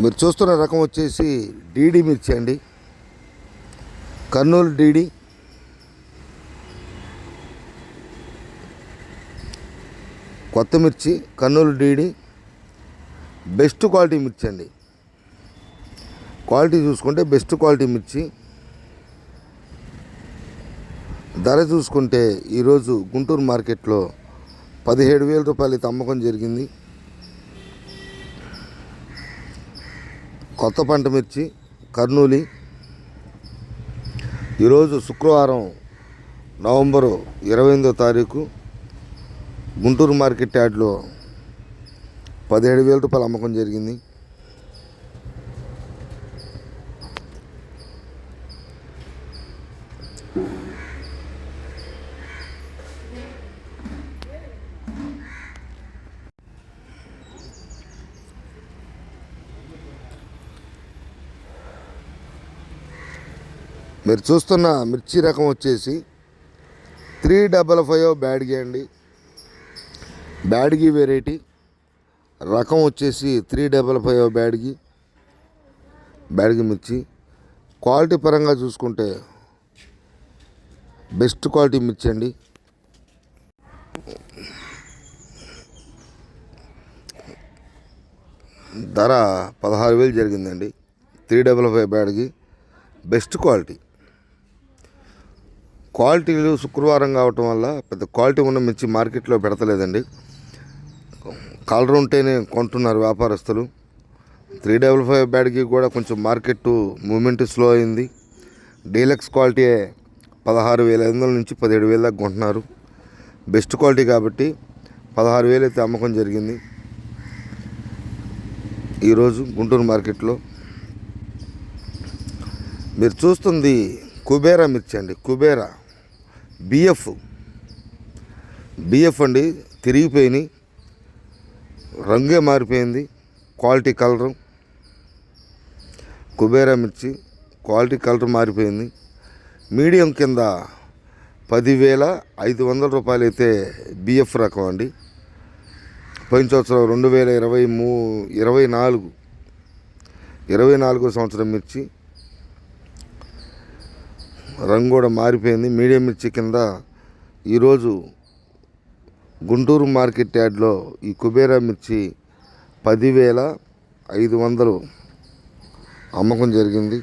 మీరు చూస్తున్న రకం వచ్చేసి డీడీ మిర్చి అండి. కర్నూలు డీడీ. కొత్త మిర్చి కర్నూలు డీడీ. బెస్ట్ క్వాలిటీ మిర్చి అండి. క్వాలిటీ చూసుకుంటే బెస్ట్ క్వాలిటీ మిర్చి. ధర చూసుకుంటే ఈరోజు గుంటూరు మార్కెట్లో పదిహేడు వేల రూపాయలు అమ్మకం జరిగింది. కొత్త పంట మిర్చి కర్నూలి. ఈరోజు శుక్రవారం నవంబరు ఇరవై ఎనిమిదో తారీఖు. గుంటూరు మార్కెట్ యార్డ్లో పదిహేడు వేల రూపాయలు అమ్మకం జరిగింది. మీరు చూస్తున్న మిర్చి రకం వచ్చేసి త్రీ డబల్ ఫైవ్ బ్యాడ్గి అండి. బ్యాడ్గి వెరైటీ. రకం వచ్చేసి three double five Byadgi Byadgi మిర్చి. క్వాలిటీ పరంగా చూసుకుంటే బెస్ట్ క్వాలిటీ మిర్చి అండి. ధర పదహారు వేలు జరిగిందండి. Three double five బ్యాడ్కి best quality. క్వాలిటీలు శుక్రవారం కావటం వల్ల పెద్ద క్వాలిటీ ఉన్న మిర్చి మార్కెట్లో పెడతలేదండి. కలర్ ఉంటేనే కొంటున్నారు వ్యాపారస్తులు. త్రీ డబల్ ఫైవ్ బ్యాడ్కి కూడా కొంచెం మార్కెట్ మూమెంట్ స్లో అయింది. డీలక్స్ క్వాలిటీ పదహారు వేల ఐదు వందల నుంచి పదిహేడు వేల దాకా కొంటున్నారు. బెస్ట్ క్వాలిటీ కాబట్టి పదహారు వేలు అయితే అమ్మకం జరిగింది. ఈరోజు గుంటూరు మార్కెట్లో మీరు చూస్తుంది కుబేరా మిర్చి అండి కుబేరా. బిఎఫ్ బిఎఫ్ అండి తిరిగిపోయినాయి. రంగే మారిపోయింది క్వాలిటీ కలరు కుబేరా మిర్చి క్వాలిటీ కలర్ మారిపోయింది. మీడియం కింద పదివేల ఐదు వందల రూపాయలు అయితే బిఎఫ్ రకం అండి. పోయిన సంవత్సరం రెండు వేల ఇరవై మూ ఇరవై నాలుగు ఇరవై నాలుగో సంవత్సరం మిర్చి రంగు కూడా మారిపోయింది. మీడియం మిర్చి కింద ఈరోజు గుంటూరు మార్కెట్ యార్డ్లో ఈ కుబేరా మిర్చి పదివేల ఐదు వందలు అమ్మకం జరిగింది.